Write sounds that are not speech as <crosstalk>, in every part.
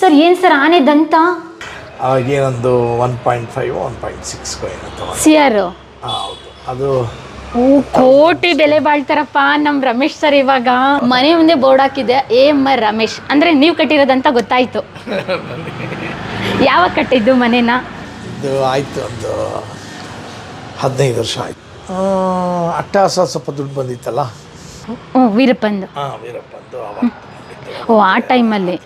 Sir ಏನು sir ಆನೆ ದಂತ ಅವಾಗೇನೊಂದು one point five one point six C R ಹೌದು. ಅದು ಓ ಕೋಟಿ ಬೆಲೆ ಬಾಳ್ತಾರಪ್ಪ ನಮ್ಮ ರಮೇಶ್ ಸರ್ ಇವಾಗ. ಮನೆ ಮುಂದೆ ಬೋರ್ಡ್ ಹಾಕಿದೆ ಎ ಎಂ ಆರ್ ರಮೇಶ್. ಅಂದ್ರೆ ನೀವು ಕಟ್ಟಿರೋದಂತ ಗೊತ್ತಾಯ್ತು. ಯಾವಾಗ ಕಟ್ಟಿದ್ದು ಮನೇನ? ಇದು ಆಯಿತು ಒಂದು ಹದಿನೈದು ವರ್ಷ ಆಯಿತು. ಅಟ್ಟಾಸ ಸ್ವಲ್ಪ ದುಡ್ಡು ಬಂದಿತ್ತಲ್ಲ? ವೀರಪ್ಪಂದು. ಹಾಂ ವೀರಪ್ಪಂದು ಅವಾಗ ಓ ಆ ಟೈಮಲ್ಲಿ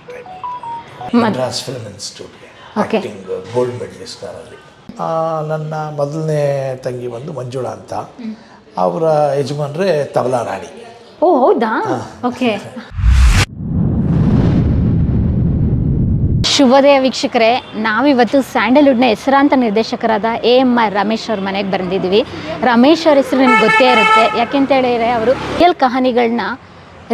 ಮದ್ರಾಸ್ ಫಿಲ್ಮ್ ಇನ್ಸ್ಟಿಟ್ಯೂಟ್ಗೆ ಆಕ್ಟಿಂಗ್ ಆ್ಯಕ್ಟಿಂಗ್ ಗೋಲ್ಡ್ ಮೆಡಲಿಸ್ಟ್ ಅಲ್ಲಿ. ಆ, ನನ್ನ ಮೊದಲನೇ ತಂಗಿ ಬಂದು ಮಂಜುಳಾ ಅಂತ. ಅವರ ಯಜಮಾನ್ರೆ ತಬಲಾ ರಾಣಿ. ಓ ಹೌದಾ? ಓಕೆ ಶುಭೋದಯ ವೀಕ್ಷಕರೇ ನಾವಿವತ್ತು ಸ್ಯಾಂಡಲ್ವುಡ್ನ ಹೆಸರಾಂತ ನಿರ್ದೇಶಕರಾದ ಎ ಎಂ ಆರ್ ರಮೇಶ್ ಅವ್ರ ಮನೆಗೆ ಬಂದಿದ್ದೀವಿ. ರಮೇಶ್ ಅವ್ರ ಹೆಸರು ನಿಮ್ಗೆ ಗೊತ್ತೇ ಇರುತ್ತೆ. ಯಾಕೆಂತ ಹೇಳಿದರೆ ಅವರು ಎಲ್ ಕಹಾನಿಗಳನ್ನ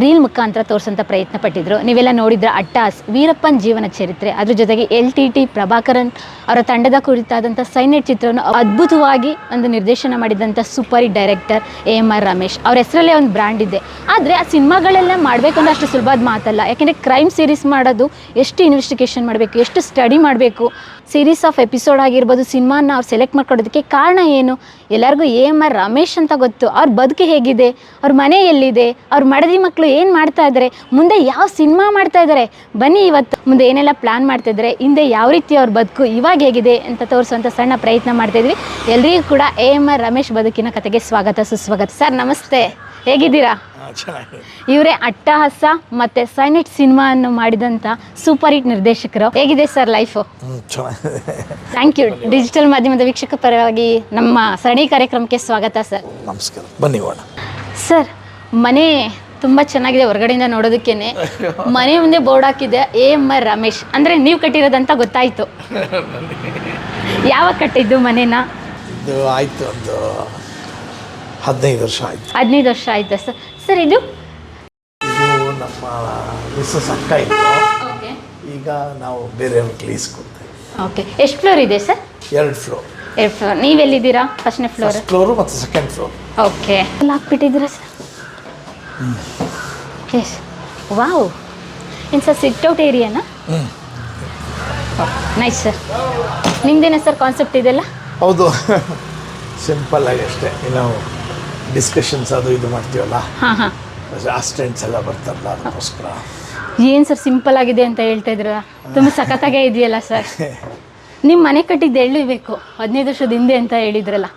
ರೀಲ್ ಮುಖಾಂತರ ತೋರಿಸೋಂಥ ಪ್ರಯತ್ನ ಪಟ್ಟಿದ್ರು ನೀವೆಲ್ಲ ನೋಡಿದ್ರೆ ಅಟ್ಟಾಸ್, ವೀರಪ್ಪನ್ ಜೀವನ ಚರಿತ್ರೆ. ಅದ್ರ ಜೊತೆಗೆ ಎಲ್ ಟಿ ಟಿ ಪ್ರಭಾಕರನ್ ಅವರ ತಂಡದ ಕುರಿತಾದಂಥ ಸೈನೆಟ್ ಚಿತ್ರವನ್ನು ಅದ್ಭುತವಾಗಿ ಒಂದು ನಿರ್ದೇಶನ ಮಾಡಿದಂಥ super director A M R Ramesh. ಅವ್ರ ಹೆಸರಲ್ಲೇ ಒಂದು ಬ್ರ್ಯಾಂಡ್ ಇದೆ. ಆದರೆ ಆ ಸಿನಿಮಾಗಳೆಲ್ಲ ಮಾಡಬೇಕು ಅಂದ್ರೆ ಅಷ್ಟು ಸುಲಭದ ಮಾತಲ್ಲ. ಯಾಕೆಂದರೆ ಕ್ರೈಮ್ ಸೀರೀಸ್ ಮಾಡೋದು ಎಷ್ಟು ಇನ್ವೆಸ್ಟಿಗೇಷನ್ ಮಾಡಬೇಕು, ಎಷ್ಟು ಸ್ಟಡಿ ಮಾಡಬೇಕು ಸೀರೀಸ್ ಆಫ್ ಎಪಿಸೋಡ್ ಆಗಿರ್ಬೋದು, ಸಿನಿಮಾನ ಅವ್ರು ಸೆಲೆಕ್ಟ್ ಮಾಡ್ಕೊಡೋದಕ್ಕೆ ಕಾರಣ ಏನು? ಎಲ್ಲರಿಗೂ ಎ ಎಂ ಆರ್ ರಮೇಶ್ ಅಂತ ಗೊತ್ತು. ಅವ್ರ ಬದುಕು ಹೇಗಿದೆ? ಅವ್ರ ಮನೆ ಎಲ್ಲಿದೆ? ಅವ್ರ ಮಡದಿ ಮಕ್ಕಳು ಏನು ಮಾಡ್ತಾ ಇದ್ದಾರೆ ಮುಂದೆ ಯಾವ ಸಿನಿಮಾ ಮಾಡ್ತಾ ಇದ್ದಾರೆ ಬನ್ನಿ ಇವತ್ತು. ಮುಂದೆ ಏನೆಲ್ಲ ಪ್ಲ್ಯಾನ್ ಮಾಡ್ತಾ ಇದ್ದಾರೆ ಹಿಂದೆ ಯಾವ ರೀತಿ ಅವ್ರ ಬದುಕು ಇವಾಗ ಹೇಗಿದೆ? ಅಂತ ತೋರಿಸುವಂಥ ಸಣ್ಣ ಪ್ರಯತ್ನ ಮಾಡ್ತಾ ಇದ್ವಿ. ಎಲ್ರಿಗೂ ಕೂಡ ಎ ಎಂ ಆರ್ ರಮೇಶ್ ಬದುಕಿನ ಕತೆಗೆ ಸ್ವಾಗತ, ಸುಸ್ವಾಗತ. ಸರ್, ನಮಸ್ತೆ. ಹೇಗಿದ್ದೀರಾ? ಇವರೇ ಅಟ್ಟಹಾಸ ಮತ್ತೆ ಸೈನೆಟ್ ಸಿನಿಮಾ ಅನ್ನು ಮಾಡಿದಂತ ಸೂಪರ್ ಹಿಟ್ ನಿರ್ದೇಶಕರು. ಹೇಗಿದೆ sir life thank you digital ಮಾಧ್ಯಮದ ವೀಕ್ಷಕ ಪರವಾಗಿ ನಮ್ಮ ಸರಣಿ ಕಾರ್ಯಕ್ರಮಕ್ಕೆ ಸ್ವಾಗತ ಸರ್. ನಮಸ್ಕಾರ. ಬನ್ನಿ ಸರ್ ಮನೆ ತುಂಬ ಚೆನ್ನಾಗಿದೆ ಹೊರಗಡೆಯಿಂದ ನೋಡೋದಕ್ಕೇನೆ. ಮನೆ ಮುಂದೆ ಬೋರ್ಡ್ ಹಾಕಿದೆ ಎ ಎಂ ಆರ್ ರಮೇಶ್. ಅಂದರೆ ನೀವು ಕಟ್ಟಿರೋದಂತ ಗೊತ್ತಾಯಿತು. ಯಾವಾಗ ಕಟ್ಟಿದ್ದು ಮನೇನ? ಇದು ಆಯಿತು ಒಂದು ಹದಿನೈದು ವರ್ಷ ಆಯಿತು. ಹದಿನೈದು ವರ್ಷ ಆಯ್ತಾ ಸರ್? ಸರ್ ಇದು? ಇದು ನಮ್ಮ ಮಿಸ್ಸಸ್ ಅಕ್ಕ ಇತ್ತು ಓಕೆ. ಈಗ ನಾವು ಬೇರೆ ಲೀಸ್ ಕೊಡ್ತೇವೆ. ಓಕೆ. ಎಷ್ಟು ಫ್ಲೋರ್ ಇದೆ ಸರ್? ಎರಡು ಫ್ಲೋರ್. ಎರಡು ಫ್ಲೋರ್. ನೀವೆಲ್ಲಿದ್ದೀರಾ ಫಸ್ಟ್ನೇ ಫ್ಲೋರ್? ಫಸ್ಟ್ ಫ್ಲೋರು ಮತ್ತು ಸೆಕೆಂಡ್ ಫ್ಲೋರ್. ಓಕೆ. ಎಲ್ಲ ಹಾಕ್ಬಿಟ್ಟಿದ್ದೀರಾ ಸರ್? Yes wow. ಏನು ಸರ್ ಸಿಟ್ ಔಟ್ ಏರಿಯಾನಾ ನೈಸ್ ಸರ್ ನಿಮ್ದೇನ ಸರ್ ಕಾನ್ಸೆಪ್ಟ್ ಇದೆಲ್ಲ? ಹೌದು. <laughs> ಸಿಂಪಲ್ ಆಗಿ ಅಷ್ಟೇ. ನಾವು ಡಿಸ್ಕಷನ್ಸ್ ಅದು ಇದು ಮಾಡ್ತೀವಲ್ಲ? ಅಸಿಸ್ಟೆಂಟ್ಸ್ ಎಲ್ಲ ಬರ್ತಾರಲ್ಲ ಅದಕ್ಕೋಸ್ಕರ. ಏನು ಸರ್ ಸಿಂಪಲ್ ಆಗಿದೆ ಅಂತ ಹೇಳ್ತಾ ಇದ್ರ? ತುಂಬ ಸಖತ್ತಾಗೇ ಇದೆಯಲ್ಲ ಸರ್? ನಿಮ್ಮ ಮನೆ ಕಟ್ಟಿದ್ದು ಹೇಳಬೇಕು ಹದಿನೈದು ವರ್ಷದ ಹಿಂದೆ ಅಂತ ಹೇಳಿದ್ರಲ್ಲ.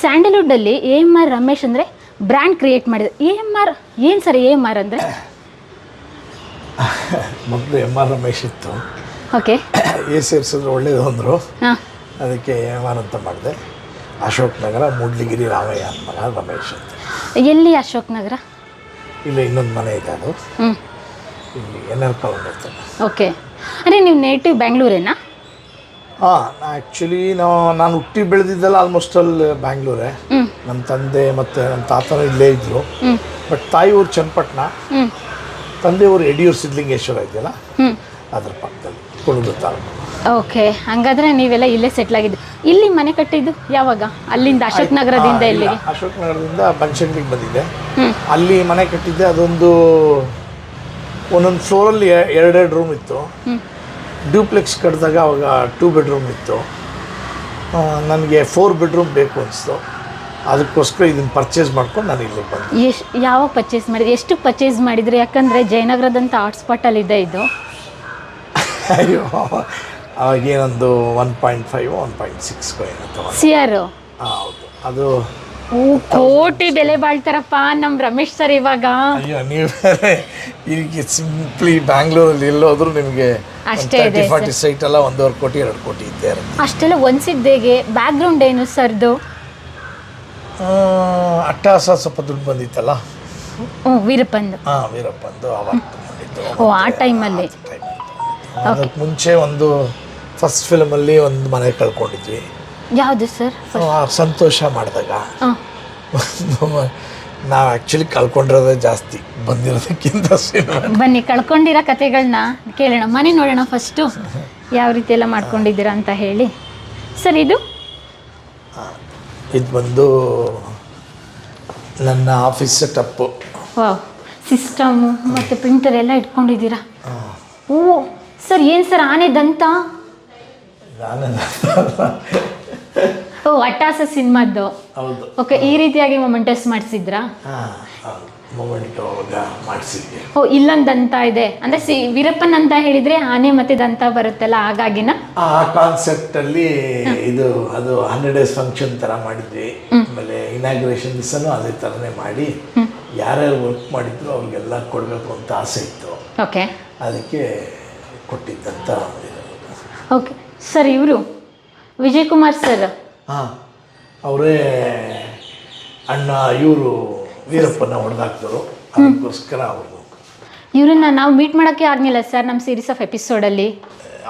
ಸ್ಯಾಂಡಲ್ವುಡ್ಡಲ್ಲಿ ಎ ಎಂ ಆರ್ ರಮೇಶ್ ಅಂದರೆ ಬ್ರ್ಯಾಂಡ್ ಕ್ರಿಯೇಟ್ ಮಾಡಿದ್ರು ಎ ಎಂ ಆರ್ ಏನು ಸರ್ ಎ ಎಂ ಆರ್ ಅಂದರೆ? ಮೊದಲು ಎಂ ಆರ್ ರಮೇಶ್ ಇತ್ತು. ಓಕೆ <coughs> ಎ ಸೇರಿಸಿದ್ರೆ ಒಳ್ಳೇದು ಅಂದರು. ಹಾಂ. ಅದಕ್ಕೆ ಎಂ ಆರ್ ಅಂತ ಮಾಡಿದೆ. ಅಶೋಕ್ ನಗರ ಮೂಡ್ಲಿಗಿರಿ ರಾಮಯ್ಯ ಅಂತ ಮಗ ರಮೇಶ್ ಅಂತ. ಎಲ್ಲಿ ಅಶೋಕ್ ನಗರ? ಇಲ್ಲಿ ಇನ್ನೊಂದು ಮನೆ ಇದೆ ಅದು. ಇಲ್ಲಿ ಎನ್ ಎಲ್ ಇರ್ತದೆ ಓಕೆ. ಅಂದರೆ ನೀವು ನೇಟಿವ್ ಬ್ಯಾಂಗ್ಳೂರೇನಾ ಹಾಂ ಆ್ಯಕ್ಚುಲಿ ನಾವು ನಾನು ಹುಟ್ಟಿ ಬೆಳೆದಿದ್ದೆಲ್ಲ ಆಲ್ಮೋಸ್ಟ್ ಅಲ್ಲಿ ಬ್ಯಾಂಗ್ಳೂರೇ ನಮ್ಮ ತಂದೆ ಮತ್ತು ನಮ್ಮ ತಾತನೂ ಇಲ್ಲೇ ಇದ್ದರು ಬಟ್ ತಾಯಿ ಊರು ಚನ್ನಪಟ್ಟಣ. ತಂದೆ ಊರು ಯಡಿಯೂರು ಸಿದ್ಧಲಿಂಗೇಶ್ವರ ಇದೆಯಲ್ಲ? ಅದರ ಅದ್ರ ಪಕ್ಕದಲ್ಲಿ ಕುಣಿದು ತಾಲೂಕು. ಓಕೆ ಹಂಗಾದ್ರೆ ನೀವೆಲ್ಲ ಇಲ್ಲೇ ಸೆಟ್ಲ್ ಆಗಿದ್ದು ಇಲ್ಲಿ ಮನೆ ಕಟ್ಟಿದ್ದು ಯಾವಾಗ? ಅಲ್ಲಿಂದ ಅಶೋಕ್ ನಗರದಿಂದ ಇಲ್ಲಿ ಇಲ್ಲ, ಇಲ್ಲಿಗೆ ಅಶೋಕ್ ನಗರದಿಂದ ಬನಶಂಕರಿಗೆ ಬಂದಿದ್ದೆ. ಅಲ್ಲಿ ಮನೆ ಕಟ್ಟಿದ್ದೆ ಅದೊಂದು ಒಂದೊಂದು ಫ್ಲೋರಲ್ಲಿ ಎರಡೆರಡು ರೂಮ್ ಇತ್ತು. ಡ್ಯೂಪ್ಲೆಕ್ಸ್ ಕಟ್ಟಿದಾಗ ಅವಾಗ ಟೂ ಬೆಡ್ರೂಮ್ ಇತ್ತು. ನನಗೆ ಫೋರ್ ಬೆಡ್ರೂಮ್ ಬೇಕು ಅನಿಸ್ತು. ಅದಕ್ಕೋಸ್ಕರ ಇದನ್ನು ಪರ್ಚೇಸ್ ಮಾಡ್ಕೊಂಡು ನಾನು ಇಲ್ಲಿ ಬಂದೆ. ಎಷ್ಟು ಯಾವಾಗ ಪರ್ಚೇಸ್ ಮಾಡಿದ್ರಿ ಎಷ್ಟು ಪರ್ಚೇಸ್ ಮಾಡಿದ್ರಿ? ಯಾಕಂದರೆ ಜಯನಗರದಂಥ ಹಾಟ್ಸ್ಪಾಟಲ್ಲಿದೆ ಇದು. ಅಯ್ಯೋ ಅವಾಗೇನೊಂದು one point five one point six ಏನೋ ತಗೊಂಡು ಸಿ ಆರ್ ಹೌದು. ಅದು ಕೋಟಿ ಬೆಲೆ ಬಾಳ್ತಾರಪ್ಪ ನಮ್ಮ ರಮೇಶ್ ಸರ್ ಇವಾಗ. ಅಯ್ಯೋ ನೀವು ಈಗ ಸಿಂಪ್ಲಿ ಬ್ಯಾಂಗ್ಳೂರಲ್ಲಿ ಎಲ್ಲೋದ್ರೂ ನಿಮಗೆ ಅಷ್ಟೇ ಇದೆ ಫಾರ್ಟಿ ಸೈಟ್ ಎಲ್ಲ ಒಂದೂವರೆ ಕೋಟಿ ಎರಡು ಕೋಟಿ ಇದ್ದೇ ಅಷ್ಟೆಲ್ಲ ಒಂದ್ಸಿದ್ದೇಗೆ ಬ್ಯಾಕ್ಗ್ರೌಂಡ್ ಏನು ಸರ್ದು? ಆ, ಅಟ್ಟಹಾಸ ಸ್ವಲ್ಪ ದುಡ್ಡು ಬಂದಿತ್ತಲ್ಲ? ವೀರಪ್ಪಂದು. ಹಾಂ ವೀರಪ್ಪಂದು ಅವಾಗ ಓ ಆ ಟೈಮಲ್ಲಿ ಅದಕ್ಕೆ ಮುಂಚೆ ಒಂದು ಫಸ್ಟ್ ಫಿಲ್ಮಲ್ಲಿ ಒಂದು ಮನೆ ಕಳ್ಕೊಂಡಿದ್ವಿ. ಯಾವುದು ಸರ್? ಸಂತೋಷ ಮಾಡಿದಾಗ. <laughs> ನಾವು ಆ್ಯಕ್ಚುಲಿ ಕಳ್ಕೊಂಡಿರೋದೇ ಜಾಸ್ತಿ ಬಂದಿರೋದಕ್ಕಿಂತ ಬನ್ನಿ ಕಳ್ಕೊಂಡಿರೋ ಕತೆಗಳನ್ನ ಕೇಳೋಣ ಮನೆ ನೋಡೋಣ ಫಸ್ಟು ಯಾವ ರೀತಿ ಎಲ್ಲ ಮಾಡ್ಕೊಂಡಿದ್ದೀರಾ ಅಂತ ಹೇಳಿ. ಸರ್ ಇದು? ಇದು ಬಂದು ನನ್ನ ಆಫೀಸ್ ಸೆಟಪ್ಪು ವಾವ್ ಸಿಸ್ಟಮು ಮತ್ತು ಪ್ರಿಂಟರ್ ಎಲ್ಲ ಇಟ್ಕೊಂಡಿದ್ದೀರಾ? ಓ ಸರ್ ಏನು ಸರ್ ಆನೆ ದಂತ? ಓ ಅಟ್ಟಾಸ ಸಿನಿಮಾದ್ದು. ಹೌದು. ಓಕೆ ಈ ರೀತಿಯಾಗಿ ಮೊಮೆಂಟಸ್ ಮಾಡಿಸಿದ್ರಾ? ಹಾಂ ಮೂಮೆಂಟ್ ಅವಾಗ ಮಾಡಿಸಿದ್ದೆ ಓ ಇಲ್ಲೊಂದು ದಂತ ಇದೆ. ಅಂದರೆ ಸಿ ವೀರಪ್ಪನ್ ಅಂತ ಹೇಳಿದರೆ ಆನೆ ಮತ್ತೆ ದಂತ ಬರುತ್ತಲ್ಲ ಹಾಗಾಗಿನ? ಆ ಕಾನ್ಸೆಪ್ಟಲ್ಲಿ ಇದು ಅದು ಹಂಡ್ರೆಡ್ ಡೇಸ್ ಫಂಕ್ಷನ್ ಥರ ಮಾಡಿದ್ವಿ. ಆಮೇಲೆ ಇನಾಗ್ರೇಷನ್ ದಿವಸನೂ ಅದೇ ಥರನೇ ಮಾಡಿ. ಯಾರ್ಯಾರು ವರ್ಕ್ ಮಾಡಿದ್ರು ಅವ್ರಿಗೆಲ್ಲ ಕೊಡಬೇಕು ಅಂತ ಆಸೆ ಇತ್ತು. ಓಕೆ ಅದಕ್ಕೆ ಕೊಟ್ಟಿದ್ದಂಥ ಓಕೆ ಸರ್ ಇವರು? ವಿಜಯ್ ಕುಮಾರ್ ಸರ್ ಹಾಂ ಅವರೇ ಅಣ್ಣ ಇವರು ವೀರಪ್ಪನ ಹೊಡೆದಾಕ್ತರು ಅದಕ್ಕೋಸ್ಕರ ಅವರು ಇವರನ್ನ ನಾವು ಮೀಟ್ ಮಾಡೋಕ್ಕೆ ಆಗಲಿಲ್ಲ ಸರ್ ನಮ್ಮ ಸೀರೀಸ್ ಆಫ್ ಎಪಿಸೋಡಲ್ಲಿ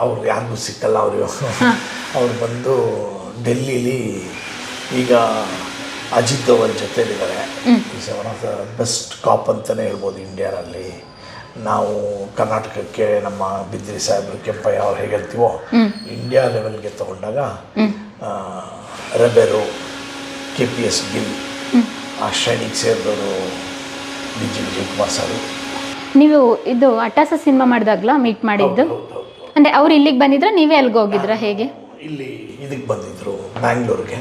ಅವ್ರು ಯಾರಿಗೂ ಸಿಕ್ಕಲ್ಲ ಅವರು. ಅವ್ರು ಬಂದು ಡೆಲ್ಲಿಲಿ ಈಗ ಅಜಿತ್ ಅವರ ಜೊತೆಲಿದ್ದಾರೆ. Is one of the best cop ಅಂತಲೇ ಹೇಳ್ಬೋದು ಇಂಡಿಯಾನಲ್ಲಿ ನಾವು ಕರ್ನಾಟಕಕ್ಕೆ ನಮ್ಮ ಬಿದ್ರಿ ಸಾಹೇಬ್ರು ಕೆಂಪಯ್ಯ ಅವ್ರು ಹೇಗೆ ಹೇಳ್ತೀವೋ ಇಂಡಿಯಾ ಲೆವೆಲ್ಗೆ ತಗೊಂಡಾಗ ರಬೆರು ಕೆ ಪಿ ಎಸ್ ಗಿಲ್ ಆ ಶ್ರೇಣಿಗೆ ಸೇರಿದವರು D G Vijay Kumar sir. ನೀವು ಇದು ಅಟ್ಟಾಸ ಸಿನಿಮಾ ಮಾಡಿದಾಗ್ಲಾ ಮೀಟ್ ಮಾಡಿದ್ದು? ಅಂದರೆ ಅವ್ರು ಇಲ್ಲಿಗೆ ಬಂದಿದ್ರೆ ನೀವೇ ಅಲ್ಲಿಗೆ ಹೋಗಿದ್ರ ಹೇಗೆ? ಇಲ್ಲಿ ಇದಕ್ಕೆ ಬಂದಿದ್ದರು ಬ್ಯಾಂಗ್ಳೂರಿಗೆ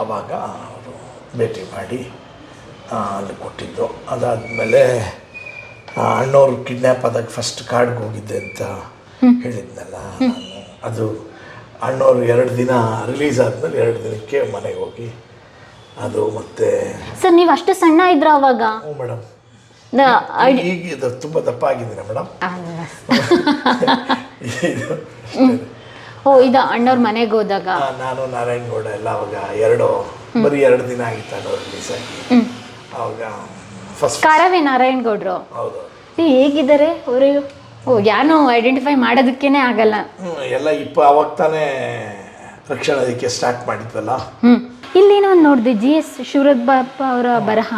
ಆವಾಗ ಅವರು ಭೇಟಿ ಮಾಡಿ ಅಲ್ಲಿ ಕೊಟ್ಟಿದ್ದು. ಅದಾದಮೇಲೆ ಅಣ್ಣವ್ರು ಕಿಡ್ನ್ಯಾಪ್ ಆದಾಗ ಫಸ್ಟ್ ಕಾಡ್ಗೆ ಹೋಗಿದ್ದೆ ಅಂತ ಹೇಳಿದ್ನಲ್ಲ ಅದು ಅಣ್ಣವರು ಎರಡು ದಿನ ರಿಲೀಸ್ ಆದಮೇಲೆ ಎರಡು ದಿನಕ್ಕೆ ಮನೆಗೆ ಹೋಗಿ ಅದು ಮತ್ತೆ ಸರ್ ನೀವು ಅಷ್ಟು ಸಣ್ಣ ಇದ್ರ ಅವಾಗ? ಹ್ಞೂ ಮೇಡಮ್. ಈಗ ಇದು ತುಂಬ ದಪ್ಪ ಆಗಿದ್ದೀರಾ ಮೇಡಮ್. ಓ ಇದು ಅಣ್ಣವ್ರ ಮನೆಗೆ ಹೋದಾಗ? ನಾನು ನಾರಾಯಣಗೌಡ ಎಲ್ಲ ಅವಾಗ ಎರಡು ಬರೀ ಎರಡು ದಿನ ಆಗಿತ್ತು ಅಣ್ಣವ್ರು ರಿಲೀಸ್ ಆಗಿ. ಅವಾಗ ಕಾರವೇ ನಾರಾಯಣ್ ಗೌಡ್ರು. ಹೇಗಿದ್ದಾರೆ ಅವರು? ಓ ಯಾರನ್ನೂ ಐಡೆಂಟಿಫೈ ಮಾಡೋದಕ್ಕೇನೆ ಆಗಲ್ಲ. ಎಲ್ಲ ಇಪ್ಪ ಅವಾಗ ತಾನೇ ರಕ್ಷಣಾ ಅದಕ್ಕೆ ಸ್ಟಾರ್ಟ್ ಮಾಡಿದ್ವಲ್ಲ ಇಲ್ಲಿ ಏನೋ ಒಂದು ನೋಡಿದೆ ಜಿ ಎಸ್ ಶಿವರದ್ ಬಾಪ ಅವರ ಬರಹ.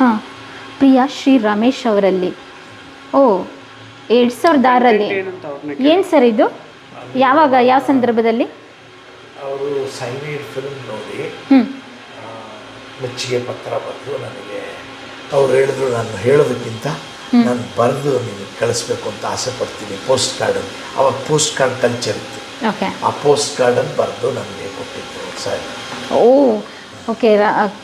ಹಾಂ. ಪ್ರಿಯಾ ಶ್ರೀ ರಮೇಶ್ ಅವರಲ್ಲಿ. ಓ ಎರಡು ಸಾವಿರದ ಆರರಲ್ಲಿ. ಏನು ಸರ್ ಇದು? ಯಾವಾಗ ಯಾವ ಸಂದರ್ಭದಲ್ಲಿ? ಅವರು ಸೈನೈಡ್ ಫಿಲ್ಮ್ ನೋಡಿ. ಮೆಚ್ಚುಗೆ ಪತ್ರ ಬರೆದು ನನಗೆ ಅವ್ರು ಹೇಳಿದ್ರು ನಾನು ಹೇಳೋದಕ್ಕಿಂತ ನಾನು ಬರೆದು ನಿಮಗೆ ಕಳಿಸ್ಬೇಕು ಅಂತ ಆಸೆ ಪಡ್ತೀನಿ ಪೋಸ್ಟ್ ಕಾರ್ಡ್ ಅವಾಗ ಪೋಸ್ಟ್ ಕಾರ್ಡ್ ಕಲ್ಚರ್ ಇತ್ತು ಓಕೆ ಆ ಪೋಸ್ಟ್ ಕಾರ್ಡನ್ನು ಬರೆದು ನನಗೆ ಕೊಟ್ಟಿದ್ದು ಸರ್. ಓ ಓಕೆ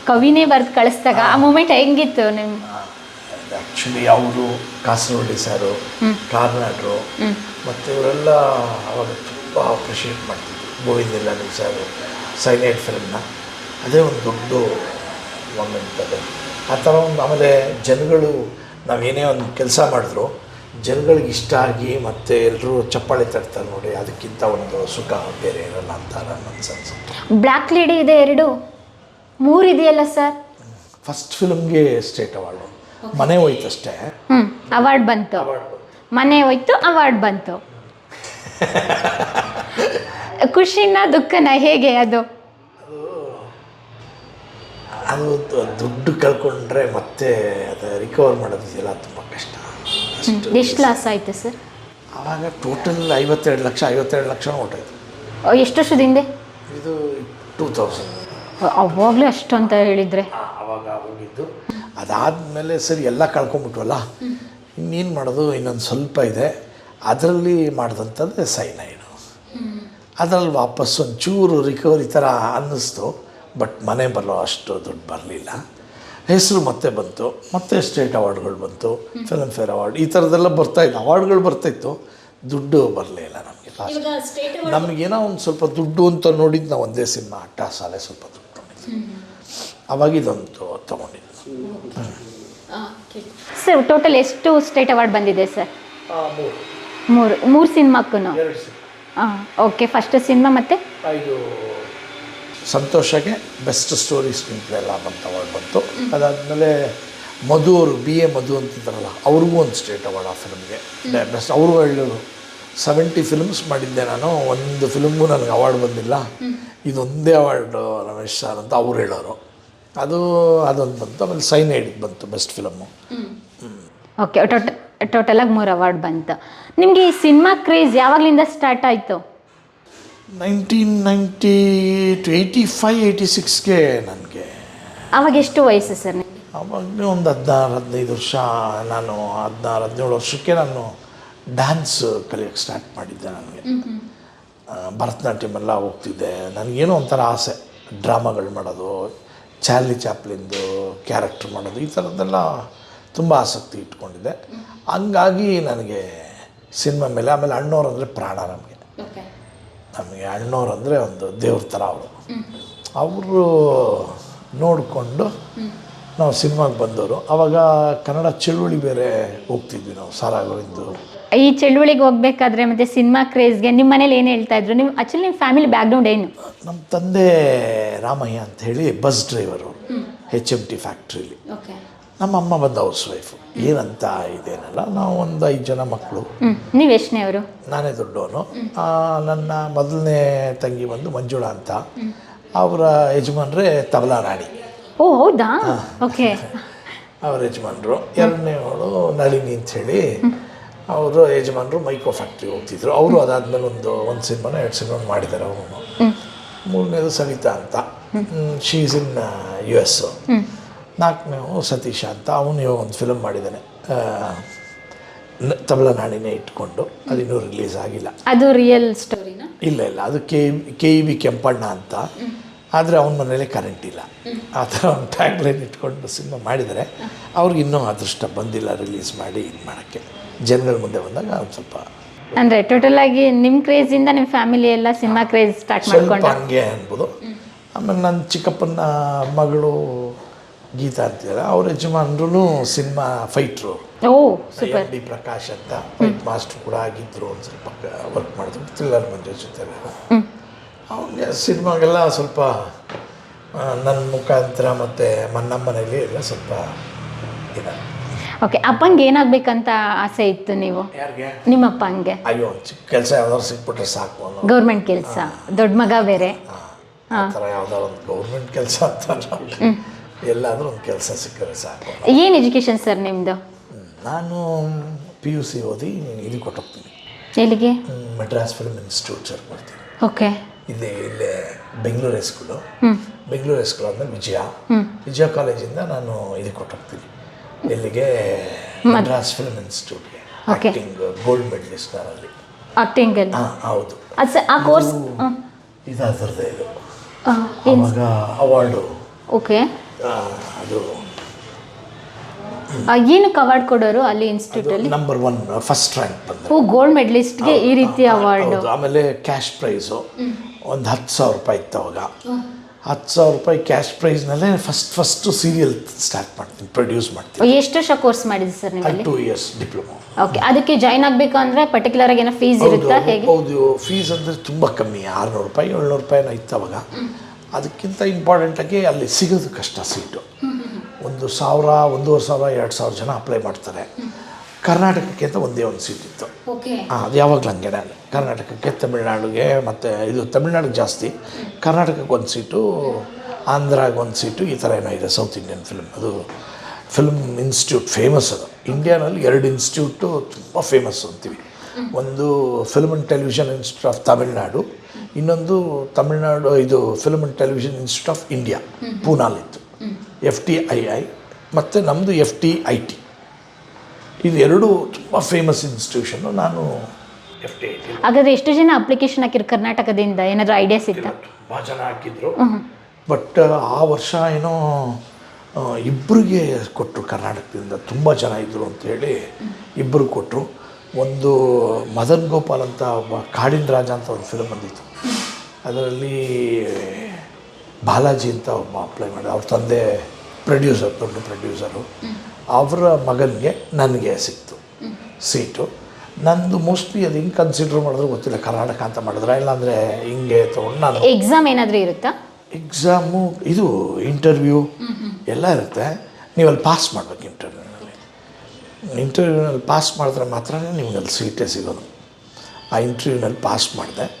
ಕವಿನೇ ಬರೆದು ಕಳಿಸ್ದಾಗ ಆ ಮೂಮೆಂಟ್ ಹೆಂಗಿತ್ತು ನಿಮ್ಮ ಆ್ಯಕ್ಚುಲಿ ಅವರು ಕಾಸರವಳ್ಳಿ ಸಾರು ಕಾರ್ನಾಡ್ರು ಮತ್ತು ಇವರೆಲ್ಲ ಅವಾಗ ತುಂಬ ಅಪ್ರಿಷಿಯೇಟ್ ಮಾಡ್ತಿದ್ರು ಗೋವಿಂದ ಇಲ್ಲಾನಿ ಸಾರು ಸೈನೈಡ್ ಫಿಲ್ಮ್ನ ಅದೇ ಒಂದು ದೊಡ್ಡ ಮೊಮೆಂಟ್ ನಡೀತದೆ ಆ ಥರ ಒಂದು ಆಮೇಲೆ ಜನಗಳು ನಾವೇನೇ ಒಂದು ಕೆಲಸ ಮಾಡಿದ್ರು ಜನಗಳಿಗೆ ಇಷ್ಟ ಆಗಿ ಮತ್ತು ಎಲ್ಲರೂ ಚಪ್ಪಾಳೆ ತರ್ತಾರೆ ನೋಡಿ ಅದಕ್ಕಿಂತ ಒಂದು ಸುಖ ಬೇರೆ ಇರಲ್ಲ ಅಂತ ನನ್ನ ಬ್ಲ್ಯಾಕ್ ಲೇಡಿ ಇದೆ ಎರಡು. ಮೂರು ಇದೆಯಲ್ಲ ಸರ್? ಫಸ್ಟ್ ಫಿಲ್ಮ್ಗೆ ಸ್ಟೇಟ್ ಅವಾರ್ಡು ಮನೆ ಹೋಯ್ತು ಅಷ್ಟೇ. ಅವಾರ್ಡ್ ಬಂತು. ಮನೆ ಹೋಯ್ತು ಅವಾರ್ಡ್ ಬಂತು. <laughs> ಖುಷಿನ ದುಃಖನ ಹೇಗೆ ಅದು? ಅದು ದುಡ್ಡು ಕಳ್ಕೊಂಡ್ರೆ ಮತ್ತೆ ಅದು ರಿಕವರ್ ಮಾಡೋದಿದೆಯಲ್ಲ ತುಂಬ ಕಷ್ಟ. ಎಷ್ಟು ಲಾಸ್ ಆಯಿತು ಸರ್? ಆವಾಗ ಟೋಟಲ್ ಐವತ್ತೆರಡು ಲಕ್ಷ ಐವತ್ತೆರಡು ಲಕ್ಷ ಹೊಟ್ಟೋಯ್ತು ಎಷ್ಟು ವರ್ಷದ ಹಿಂದೆ? ಇದು ಟೂ ತೌಸಂಡ್ ಅವಾಗಲೇ ಅಷ್ಟು ಅಂತ ಹೇಳಿದರೆ. ಅವಾಗ ಹೋಗಿದ್ದು. ಅದಾದಮೇಲೆ ಸರ್ ಎಲ್ಲ ಕಳ್ಕೊಂಬಿಟ್ವಲ್ಲ ಇನ್ನೇನು ಮಾಡೋದು? ಇನ್ನೊಂದು ಸ್ವಲ್ಪ ಇದೆ. ಅದರಲ್ಲಿ ಮಾಡಿದಂಥದ್ದೇ ಸೈನೈಡು ಅದರಲ್ಲಿ ವಾಪಸ್ ಒಂಚೂರು ರಿಕವರಿ ಥರ ಅನ್ನಿಸ್ತು. ಬಟ್ ಮನೆ ಬರೋ ಅಷ್ಟು ದುಡ್ಡು ಬರಲಿಲ್ಲ. ಹೆಸರು ಮತ್ತೆ ಬಂತು ಮತ್ತೆ ಸ್ಟೇಟ್ ಅವಾರ್ಡ್ಗಳು ಬಂತು ಫಿಲ್ಮ್ ಫೇರ್ ಅವಾರ್ಡ್ ಈ ಥರದ್ದೆಲ್ಲ ಬರ್ತಾಯಿತ್ತು ಅವಾರ್ಡ್ಗಳು ಬರ್ತಾಯಿತ್ತು ದುಡ್ಡು ಬರಲಿಲ್ಲ ನಮಗೆ ಲಾಸ್ಟ್ ನಮಗೇನೋ ಒಂದು ಸ್ವಲ್ಪ ದುಡ್ಡು ಅಂತ ನೋಡಿದ್ದು ನಾವು ಒಂದೇ ಸಿನಿಮಾ ಅಟ್ಟ ಸಾಲೆ ಸ್ವಲ್ಪ ದುಡ್ಡು ನೋಡಿದ್ವಿ ಅವಾಗ ಇದೊಂದು ತೊಗೊಂಡಿದ್ದು. ಸರ್ ಟೋಟಲ್ ಎಷ್ಟು ಸ್ಟೇಟ್ ಅವಾರ್ಡ್ ಬಂದಿದೆ ಸರ್ ಮೂರು. ಮೂರು ಮೂರು ಸಿನಿಮಾಕ್ಕೂ ಹಾಂ ಓಕೆ ಫಸ್ಟ್ ಸಿನಿಮಾ ಮತ್ತೆ? ಸಂತೋಷಕ್ಕೆ ಬೆಸ್ಟ್ ಸ್ಟೋರಿ ಸ್ಕ್ರೀನ್ ಪ್ಲೇ ಎಲ್ಲ ಬಂತ ಅವಾರ್ಡ್ ಬಂತು. ಅದಾದಮೇಲೆ ಮಧು ಅವರು ಬಿ ಎ ಮಧು ಅಂತಿದ್ದಾರಲ್ಲ ಅವ್ರಿಗೂ ಒಂದು ಸ್ಟೇಟ್ ಅವಾರ್ಡ್ ಆ ಫಿಲ್ಮ್ಗೆ ಬೆಸ್ಟ್ ಅವರು ಹೇಳೋರು ಸೆವೆಂಟಿ ಫಿಲ್ಮ್ಸ್ ಮಾಡಿದ್ದೆ ನಾನು ಒಂದು ಫಿಲ್ಮ್ಗೂ ನನಗೆ ಅವಾರ್ಡ್ ಬಂದಿಲ್ಲ. ಇದೊಂದೇ ಅವಾರ್ಡು ರಮೇಶ್ ಸರ್ ಅಂತ ಅವ್ರು ಹೇಳೋರು. ಅದು ಅದೊಂದು ಬಂತು ಆಮೇಲೆ ಸೈನ್ ಹೇಳಿದ್ ಬಂತು ಬೆಸ್ಟ್ ಫಿಲಮ್ಮು ಓಕೆ ಟೋಟಲ್ ಟೋಟಲಾಗಿ ಮೂರು ಅವಾರ್ಡ್ ಬಂತು. ನಿಮಗೆ ಈ ಸಿನಿಮಾ ಕ್ರೇಜ್ ಯಾವಾಗಲಿಂದ ಸ್ಟಾರ್ಟ್ ಆಯಿತು? Nineteen ninety two eighty five eighty ಸಿಕ್ಸ್ಗೆ ನನಗೆ. ಅವಾಗ ಎಷ್ಟು ವಯಸ್ಸು ಸರ್ ನಿಮಗೆ? ಅವಾಗಲೇ ಒಂದು ಹದಿನಾರು ಹದಿನೈದು ವರ್ಷ ನಾನು ಹದಿನಾರು ಹದಿನೇಳು ವರ್ಷಕ್ಕೆ ನಾನು ಡ್ಯಾನ್ಸ್ ಕಲಿಯೋಕ್ಕೆ ಸ್ಟಾರ್ಟ್ ಮಾಡಿದ್ದೆ ನನಗೆ. ಭರತನಾಟ್ಯಮೆಲ್ಲ ಹೋಗ್ತಿದ್ದೆ. ನನಗೇನೋ ಒಂಥರ ಆಸೆ ಡ್ರಾಮಾಗಳು ಮಾಡೋದು ಚಾರ್ಲಿ ಚಾಪ್ಲಿಂದು ಕ್ಯಾರೆಕ್ಟ್ರ್ ಮಾಡೋದು ಈ ಥರದ್ದೆಲ್ಲ ತುಂಬ ಆಸಕ್ತಿ ಇಟ್ಕೊಂಡಿದ್ದೆ. ಹಂಗಾಗಿ ನನಗೆ ಸಿನಿಮಾ ಮೇಲೆ ಆಮೇಲೆ ಅಣ್ಣವ್ರು ಅಂದರೆ ಪ್ರಾಣ ನಮಗೆ. ನಮಗೆ ಅಣ್ಣವ್ರು ಅಂದರೆ ಒಂದು ದೇವ್ರ ಥರ ಅವರು. ಅವರು ನೋಡಿಕೊಂಡು ನಾವು ಸಿನಿಮಾಗೆ ಬಂದವರು. ಆವಾಗ ಕನ್ನಡ ಚಳುವಳಿ ಬೇರೆ ಹೋಗ್ತಿದ್ವಿ ನಾವು ಸಾರಾಗೋರಿಂದು ಈ ಚಳುವಳಿಗೆ ಹೋಗ್ಬೇಕಾದ್ರೆ ಮತ್ತೆ ಸಿನಿಮಾ ಕ್ರೇಜ್ಗೆ ನಿಮ್ಮ ಮನೇಲಿ ಏನು ಹೇಳ್ತಾ ಇದ್ರು? ನಿಮ್ಮ ಆಕ್ಚುಲಿ ನಿಮ್ಮ ಫ್ಯಾಮಿಲಿ ಬ್ಯಾಕ್ಗ್ರೌಂಡ್ ಏನು? ನಮ್ಮ ತಂದೆ ರಾಮಯ್ಯ ಅಂತ ಹೇಳಿ bus driver H M T ಫ್ಯಾಕ್ಟ್ರಿಲಿ ನಮ್ಮ ಅಮ್ಮ ಬಂದ ಹೌಸ್ ವೈಫು. ಏನಂತ ಇದೇನಲ್ಲ ನಾವು ಒಂದು ಐದು ಜನ ಮಕ್ಕಳು. ನೀವು ಎಷ್ಟನೇ ಅವರು? ನಾನೇ ದೊಡ್ಡವನು. ನನ್ನ ಮೊದಲನೇ ತಂಗಿ ಬಂದು ಮಂಜುಳಾ ಅಂತ. ಅವರ ಯಜಮಾನ್ರೆ ತಬಲಾ ರಾಣಿ. ಓ ಹೌದಾ? ಓಕೆ. ಅವ್ರ ಯಜಮಾನರು. ಎರಡನೇವಳು ನಳಿನಿ ಅಂಥೇಳಿ ಅವರು ಯಜಮಾನರು ಮೈಕೋ ಫ್ಯಾಕ್ಟ್ರಿ ಹೋಗ್ತಿದ್ರು. ಅವರು ಅದಾದಮೇಲೆ ಒಂದು ಒಂದು ಸಿನಿಮಾನ ಎರಡು ಸಿನಿಮಾ ಮಾಡಿದ್ದಾರೆ ಅವರು ಮೂರನೇದು ಸವಿತಾ ಅಂತ. ಶೀಸ್ ಇನ್ ಯು ಎಸ್ ನಾಲ್ಕನೇವು ಸತೀಶ ಅಂತ ಅವನು ಇವಾಗ ಒಂದು ಫಿಲಮ್ ಮಾಡಿದ್ದಾನೆ. ಆ, ನ- ತಬಲ ನಾಡಿನೇ ಇಟ್ಕೊಂಡು ಅದಿನ್ನೂ ರಿಲೀಸ್ ಆಗಿಲ್ಲ. ಅದು ರಿಯಲ್ ಸ್ಟೋರಿನಾ ಇಲ್ಲ ಇಲ್ಲ. ಅದು K K E B Kempanna ಅಂತ. ಆದರೆ ಅವನ ಮನೇಲಿ ಕರೆಂಟ್ ಇಲ್ಲ. ಆ ಥರ ಒಂದು ಟ್ಯಾಗ್ಲೈನ್ ಇಟ್ಕೊಂಡು ಸಿನಿಮಾ ಮಾಡಿದರೆ ಅವ್ರಿಗೆ ಇನ್ನೂ ಅದೃಷ್ಟ ಬಂದಿಲ್ಲ ರಿಲೀಸ್ ಮಾಡಿ ಇದು ಮಾಡೋಕ್ಕೆ. ಜನಗಳ ಮುಂದೆ ಬಂದಾಗ ಒಂದು ಸ್ವಲ್ಪ ಅಂದರೆ ಟೋಟಲ್ ಆಗಿ ನಿಮ್ಮ ಕ್ರೇಜಿಂದ ನಿಮ್ಮ ಫ್ಯಾಮಿಲಿ ಎಲ್ಲ ಸಿನಿಮಾ ಕ್ರೇಜ್ ಸ್ಟಾರ್ಟ್ ಮಾಡ್ಕೊಂಡು ಹಂಗೆ ಅನ್ಬೋದು. ಆಮೇಲೆ ನನ್ನ ಚಿಕ್ಕಪ್ಪನ ಮಗಳು ಗೀತಾ ಅಂತೀರ ಅವ್ರ ಯಜಮಾನ್ರು cinema fighter. Oh super. D Prakash ಅಂತ ಫೈಟ್ ಮಾಸ್ಟರ್ ಕೂಡ ಆಗಿದ್ರು ಒಂದು ಸ್ವಲ್ಪ ವರ್ಕ್ ಮಾಡಿದ್ರು ಥ್ರಿಲ್ಲರ್ ಮಂಜು ಜೊತೆ ಅವನಿಗೆ ಸಿನಿಮಾಗೆಲ್ಲ ಸ್ವಲ್ಪ ನನ್ನ ಮುಖಾಂತರ ಮತ್ತು ಮನೆಯಲ್ಲಿ ಎಲ್ಲ ಸ್ವಲ್ಪ ಇದೆ. ಓಕೆ ಅಪ್ಪಂಗೆ ಏನಾಗಬೇಕಂತ ಆಸೆ ಇತ್ತು ನೀವು? ನಿಮ್ಮ ಅಪ್ಪಂಗೆ ಅಯ್ಯೋ ಚಿಕ್ಕ ಕೆಲಸ ಯಾವ್ದಾದ್ರು ಸಿಕ್ಬಿಟ್ರೆ ಸಾಕು ಗೌರ್ಮೆಂಟ್ ಕೆಲಸ. ದೊಡ್ಡ ಮಗ ಬೇರೆ. ಆ ಥರ ಯಾವ್ದಾದ್ರು ಒಂದು ಗೌರ್ಮೆಂಟ್ ಕೆಲಸ ಅಂತ. ಎಲ್ಲಾದರೂ ಒಂದು ಕೆಲಸ ಸಿಕ್ಕರೆ ಸಾಕು. ಏನು ಎಜುಕೇಷನ್ ಸರ್ ನಿಮ್ಮದು ನಾನು ಪಿ ಯು ಸಿ ಓದಿ ಇದು ಕೊಟ್ಟೋಗ್ತೀನಿ. ಎಲ್ಲಿಗೆ? ಮಡ್ರಾಸ್ ಫಿಲ್ಮ್ ಇನ್ಸ್ಟಿಟ್ಯೂಟ್ ಸರ್ ಮಾಡ್ತೀನಿ ಓಕೆ. ಇಲ್ಲಿ ಇಲ್ಲೇ ಬೆಂಗಳೂರು ಹೈಸ್ಕೂಲು ಬೆಂಗಳೂರು ಹೈಸ್ಕೂಲ್ ಅಂದರೆ ವಿಜಯ. ವಿಜಯ ಕಾಲೇಜಿಂದ ನಾನು ಇಲ್ಲಿ ಕೊಟ್ಟೋಗ್ತೀನಿ. ಇಲ್ಲಿಗೆ ಮಡ್ರಾಸ್ ಫಿಲ್ಮ್ ಇನ್ಸ್ಟಿಟ್ಯೂಟ್ಗೆ ಆಕ್ಟಿಂಗ್ ಆ್ಯಕ್ಟಿಂಗ್ ಗೋಲ್ಡ್ ಮೆಡಲಿಸ್ಟ್ ಅಲ್ಲಿ? ಆಕ್ಟಿಂಗ್ ಹಾಂ ಹೌದು. ಆ ಕೋರ್ಸ್ ಇದು ಅದರದ್ದೇ ಇದು. ಅವಾಗ ಅವಾರ್ಡು ಓಕೆ. ಅದು. ಏನಕ್ಕೆ ಅವಾರ್ಡ್ ಕೊಡೋರು ಅಲ್ಲಿ ಇನ್ಸ್ಟಿಟ್ಯೂಟ್ ಅಲ್ಲಿ ನಂಬರ್ ಒನ್ ಫಸ್ಟ್ ರ್ಯಾಂಕ್ ಬಂದ್ರು ಓ ಗೋಲ್ಡ್ ಮೆಡಲಿಸ್ಟ್ಗೆ ಈ ರೀತಿ ಅವಾರ್ಡ್ ಆಮೇಲೆ ಕ್ಯಾಶ್ ಪ್ರೈಸು ಒಂದು ಹತ್ತು ಸಾವಿರ ರೂಪಾಯಿ ಇತ್ತು ಅವಾಗ. ಹತ್ತು ಸಾವಿರ ರೂಪಾಯಿ ಕ್ಯಾಶ್ ಪ್ರೈಸ್ನಲ್ಲೇ ಫಸ್ಟ್ ಫಸ್ಟ್ ಸೀರಿಯಲ್ ಸ್ಟಾರ್ಟ್ ಮಾಡ್ತೀನಿ ಪ್ರೊಡ್ಯೂಸ್ ಮಾಡ್ತೀನಿ. ಎಷ್ಟು ವರ್ಷ ಕೋರ್ಸ್ ಮಾಡಿದ್ರಿ ಸರ್ ನೀವು ಟೂ ಇಯರ್ಸ್ ಡಿಪ್ಲೊಮಾ ಓಕೆ ಅದಕ್ಕೆ ಜಾಯ್ನ್ ಆಗಬೇಕು ಅಂದರೆ ಪರ್ಟಿಕ್ಯುಲರ್ ಆಗಿ ಏನೋ ಫೀಸ್ ಇರುತ್ತಾ ಹೇಗೆ? ಹೌದು. ಫೀಸ್ ಅಂದರೆ ತುಂಬ ಕಮ್ಮಿ ಆರುನೂರು ರೂಪಾಯಿ ಏಳ್ನೂರು ರೂಪಾಯಿ ಇತ್ತು ಅವಾಗ. ಅದಕ್ಕಿಂತ ಇಂಪಾರ್ಟೆಂಟಾಗಿ ಅಲ್ಲಿ ಸಿಗೋದು ಕಷ್ಟ ಸೀಟು ಒಂದು ಸಾವಿರ ಒಂದೂವರೆ ಸಾವಿರ ಎರಡು ಸಾವಿರ ಜನ ಅಪ್ಲೈ ಮಾಡ್ತಾರೆ. ಕರ್ನಾಟಕಕ್ಕೆ ಅಂತ ಒಂದೇ ಒಂದು ಸೀಟ್ ಇತ್ತು. ಹಾಂ ಅದು ಯಾವಾಗಲೂ ಹಂಗೆ ಕರ್ನಾಟಕಕ್ಕೆ ತಮಿಳ್ನಾಡಿಗೆ ಮತ್ತು ಇದು ತಮಿಳ್ನಾಡಿಗೆ ಜಾಸ್ತಿ. ಕರ್ನಾಟಕಕ್ಕೆ ಒಂದು ಸೀಟು ಆಂಧ್ರಾಗೆ ಒಂದು ಸೀಟು ಈ ಥರ ಏನೋ ಇದೆ ಸೌತ್ ಇಂಡಿಯನ್ ಫಿಲ್ಮ್ ಅದು ಫಿಲ್ಮ್ ಇನ್ಸ್ಟಿಟ್ಯೂಟ್ ಫೇಮಸ್ ಅದು. ಇಂಡಿಯಾನಲ್ಲಿ ಎರಡು ಇನ್ಸ್ಟಿಟ್ಯೂಟು ತುಂಬ ಫೇಮಸ್ ಅಂತೀವಿ. ಒಂದು film and television institute of Tamil Nadu ಇನ್ನೊಂದು ತಮಿಳ್ನಾಡು ಇದು film and television institute of India ಪೂನಾಲಿತ್ತು F T I I ಮತ್ತು ನಮ್ಮದು ಎಫ್ ಟಿ ಐ ಟಿ ಇದು ಎರಡು ತುಂಬ ಫೇಮಸ್ ಇನ್ಸ್ಟಿಟ್ಯೂಷನ್ನು ನಾನು ಎಫ್ ಟಿ ಐ ಟಿ ಹಾಗಾದ್ರೆ ಎಷ್ಟು ಜನ ಅಪ್ಲಿಕೇಶನ್ ಹಾಕಿರು ಕರ್ನಾಟಕದಿಂದ? ಏನಾದರೂ ಐಡಿಯಾಸ್ ಇತ್ತು ಭಾಳ ಜನ ಹಾಕಿದ್ರು. ಬಟ್ ಆ ವರ್ಷ ಏನೋ ಇಬ್ಬರಿಗೆ ಕೊಟ್ಟರು ಕರ್ನಾಟಕದಿಂದ. ತುಂಬ ಜನ ಇದ್ದರು ಅಂತೇಳಿ ಇಬ್ಬರು ಕೊಟ್ಟರು ಒಂದು ಮದನ್ ಗೋಪಾಲ್ ಅಂತ ಒಬ್ಬ ಕಾಡಿನ ರಾಜ ಅಂತ ಒಂದು ಫಿಲಮ್ ಬಂದಿತ್ತು. ಅದರಲ್ಲಿ ಬಾಲಾಜಿ ಅಂತ ಒಬ್ಬ ಅಪ್ಲೈ ಮಾಡಿದ ಅವ್ರ ತಂದೆ ಪ್ರೊಡ್ಯೂಸರ್ ದೊಡ್ಡ ಪ್ರೊಡ್ಯೂಸರು ಅವರ ಮಗನಿಗೆ ನನಗೆ ಸಿಕ್ತು ಸೀಟು. ನಂದು ಮೋಸ್ಟ್ಲಿ ಅದು ಹಿಂಗೆ ಕನ್ಸಿಡರ್ ಮಾಡಿದ್ರೆ ಗೊತ್ತಿಲ್ಲ. ಕರ್ನಾಟಕ ಅಂತ ಮಾಡಿದ್ರೆ? ಇಲ್ಲಾಂದರೆ ಹಿಂಗೆ ತೊಗೊಂಡು ನಾನು ಎಕ್ಸಾಮ್ ಏನಾದರೂ ಇರುತ್ತಾ? ಎಕ್ಸಾಮು ಇದು ಇಂಟರ್ವ್ಯೂ ಎಲ್ಲ ಇರುತ್ತೆ. ನೀವಲ್ಲಿ ಪಾಸ್ ಮಾಡ್ಬೇಕು ಇಂಟರ್ವ್ಯೂನಲ್ಲಿ ಇಂಟರ್ವ್ಯೂನಲ್ಲಿ ಪಾಸ್ ಮಾಡಿದ್ರೆ ಮಾತ್ರ ನಿಮ್ಗೆ ಅಲ್ಲಿ ಸೀಟೇ ಸಿಗೋದು. ಆ ಇಂಟರ್ವ್ಯೂನಲ್ಲಿ ಪಾಸ್ ಮಾಡಿದೆ.